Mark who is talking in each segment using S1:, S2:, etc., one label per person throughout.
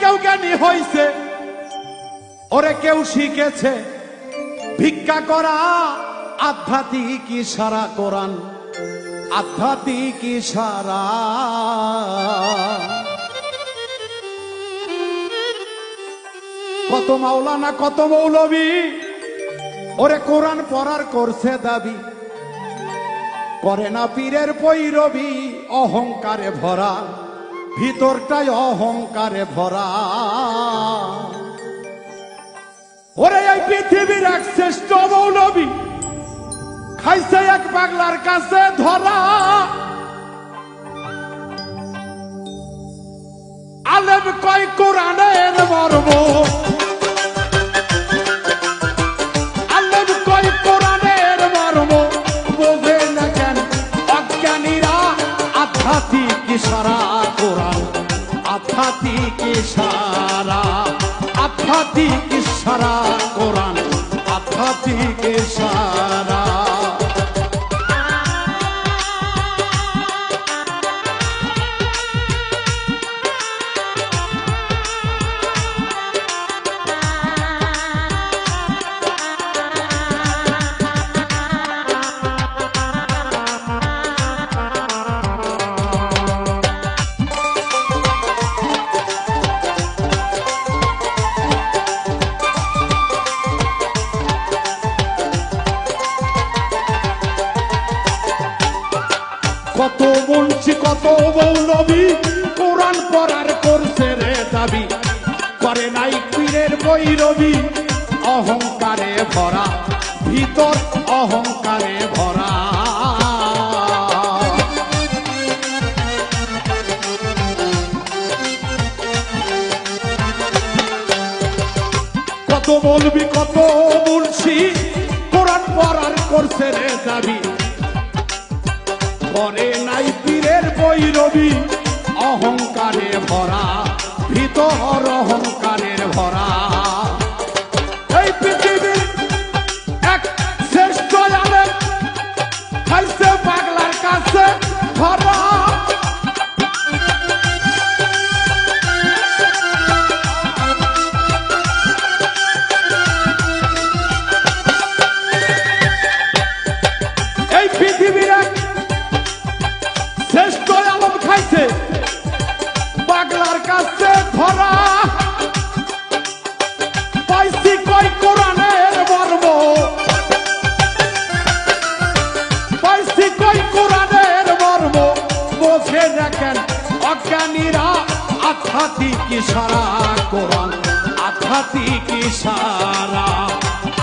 S1: কেউ জ্ঞানী হইছে, ওরে কেউ শিখেছে। ভিক্ষা করা আধ্যাত্মিক সারা কোরআন আধ্যাত্মিক সারা কত মাওলানা, কত মৌলবী, ওরে কোরআন পড়ার করছে দাবি। করে না পীরের পৈরবী, অহংকারে ভরা। ভিতরটাই অহংকারে ভরা। ওরে, এই পৃথিবীর এক শ্রেষ্ঠ মৌলবী খাইছে এক পাগলার কাছে ধরা। আলেম কয়, কোরআনের মর্ম। আলেম কয়, কোরআনের সারা কোরআন আধ্যাত্মিক সারা আধ্যাত্মিক সারা বলছি কত মৌলবী কোরআন পড়ার করছে রে দাবি। করে নাই পীরের বৈরবী অহংকারে ভরা, ভিতর অহংকারে ভরা। কত বলবি, কত বলছি কোরআন পড়ার করছে রে দাবি। করে নাই পীরের বৈরবী। অহংকারে ভরা ভিতর অহংকারের ভরা। সারা কোরআন আধ্যাত্মিক সারা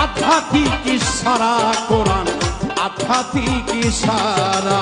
S1: আধ্যাত্মিক সারা কোরআন আধ্যাত্মিক সারা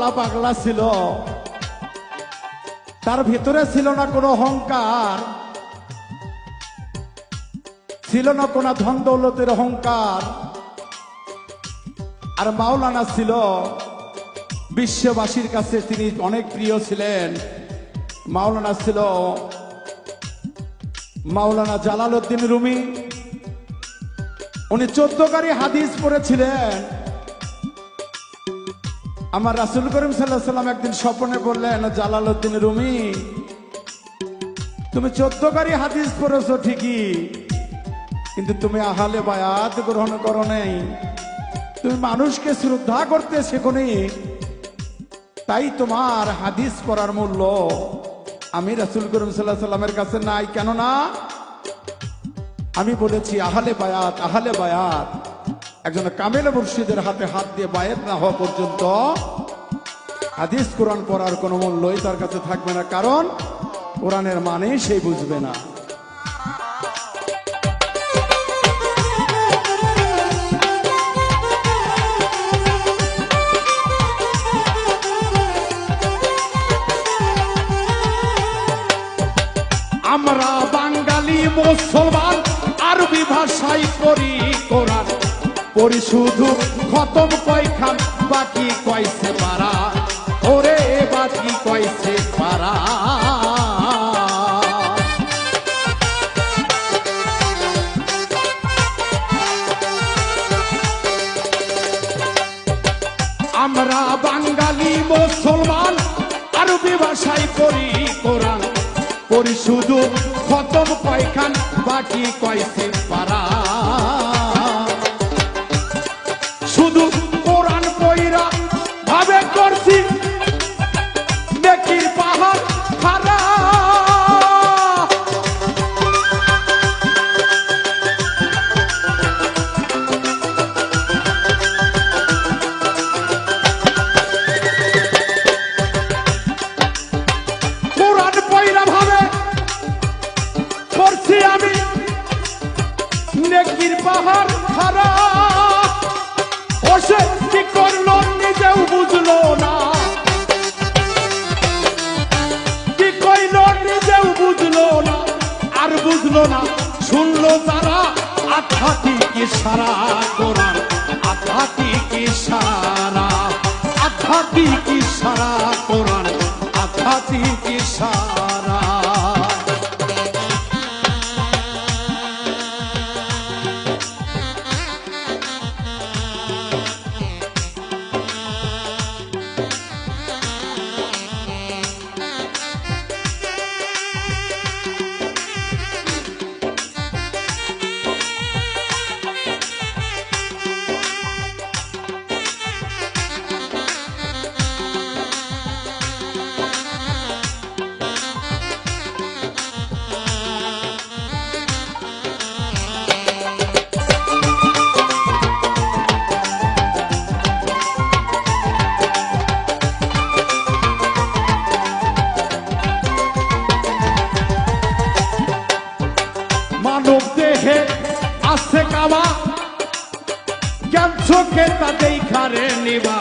S1: আল্লাহওয়ালা পাগলা ছিল। তার ভিতরে ছিল না কোনো অহংকার, ছিল না কোনো ধন দৌলতের অহংকার। আর মাওলানা ছিল, বিশ্ববাসীর কাছে তিনি অনেক প্রিয় ছিলেন। মাওলানা ছিল মাওলানা জালালউদ্দিন রুমি। উনি চোদ্দকারী হাদিস পড়েছিলেন। আমার রাসুল করিম সাল্লাহ সাল্লাম একদিন স্বপ্নে বললেন, জালালউদ্দিন রুমি, তুমি চোদ্দকারী হাদিস পড়েছো ঠিকই, কিন্তু তুমি আহালে বায়াত গ্রহণ করো নাই। তুমি মানুষকে শ্রদ্ধা করতে শেখনি, তাই তোমার হাদিস পড়ার মূল্য আমি রাসুল করিম সাল্লাহ সাল্লামের কাছে নাই। কেননা, আমি বলেছি, আহালে বায়াত আহালে বায়াত একজন কামেল মুর্শিদের হাতে হাত দিয়ে বায়েত না হওয়া পর্যন্ত হাদিস কোরআন পড়ার কোনো মূল্যই তার কাছে থাকবে না, কারণ কোরআনের মানে সেই বুঝবে না। আমরা বাঙালি মুসলমান, আরবি ভাষায় পড়ি পড়ি শুধু খতম কয়খান, বাকি কয়সে পারা ওরে, বাকি কয়সে পারা আমরা বাঙালি, মুসলমান, আরবি ভাষায় করি কোরআন। পড়ি শুধু খতম কয়খান, বাকি কয়সে পারা নেকির পাহাড় খারা ওসে কি করল নিজেও বুঝলো না। কি কইল নিজেও বুঝলো না। আর বুঝলো না, শুনলো তারা আধ্যাত্মিক সারা কোরআন আধ্যাত্মিক সারা। আধ্যাত্মিক সারা কোরআন আধ্যাত্মিক সারা। নিবা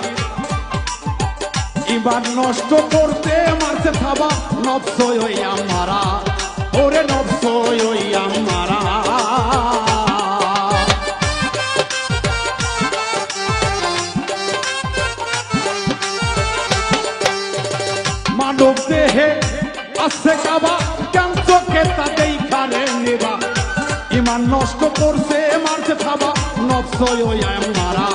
S1: ইমান নষ্ট করতে মারছে থাবা, নবসই ওই আমারা। ওরে নবসই ওই আমারা। মানব দেহে কাবা, কেন চোখে তা দেখারে নিবা? ইমান নষ্ট করছে মারছে থাবা, নবসই ওই আমারা।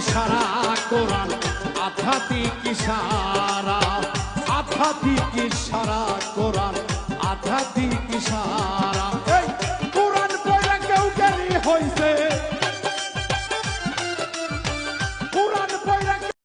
S1: সারা কোরআন? আধ্যাত্মিক ইশারা আধ্যাত্মিক ইশারা কোরআন? আধ্যাত্মিক সারা?